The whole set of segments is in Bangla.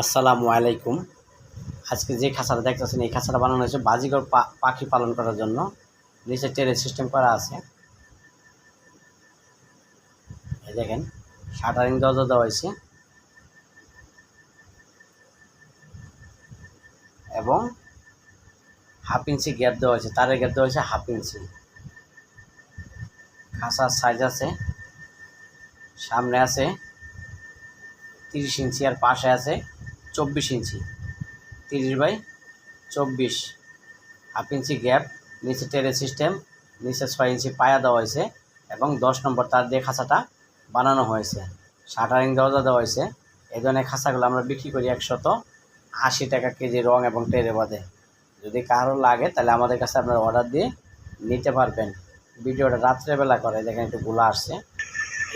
আসসালামু আলাইকুম। আজকে যে খাঁচাটা দেখতেছেন, এই খাঁচাটা বানানো হয়েছে বাজিগর পাখি পালন করার জন্য। নিচে টেরে সিস্টেম করা আছে। দেখেন শাটারিং দরজা দেওয়া হয়েছে। এবং হাফ ইঞ্চি গ্যাপ দেওয়া হয়েছে, তারের গ্যাপ দেওয়া হয়েছে হাফ ইঞ্চি খাঁচার সাইজ আছে, সামনে আছে তিরিশ ইঞ্চি আর পাশে আছে চব্বিশ ইঞ্চি। তিরিশ বাই চব্বিশ। হাফ ইঞ্চি গ্যাপ, নিচে টেরে সিস্টেম, নিচে ছয় ইঞ্চি পায়া দেওয়া হয়েছে এবং দশ নম্বর তার দিয়ে খাঁচাটা বানানো হয়েছে। শাটারিং দরজা দেওয়া হয়েছে। এই ধরনের খাঁচাগুলো আমরা বিক্রি করি একশত আশি টাকা কেজি রং এবং টেরে বাদে। যদি কারও লাগে, তাহলে আমাদের কাছে আপনারা অর্ডার দিয়ে নিতে পারবেন। ভিডিওটা রাত্রেবেলা করে, দেখেন একটু গুলা আসছে।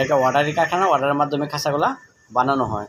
এটা অর্ডারই কারখানা, অর্ডারের মাধ্যমে খাঁচাগুলা বানানো হয়।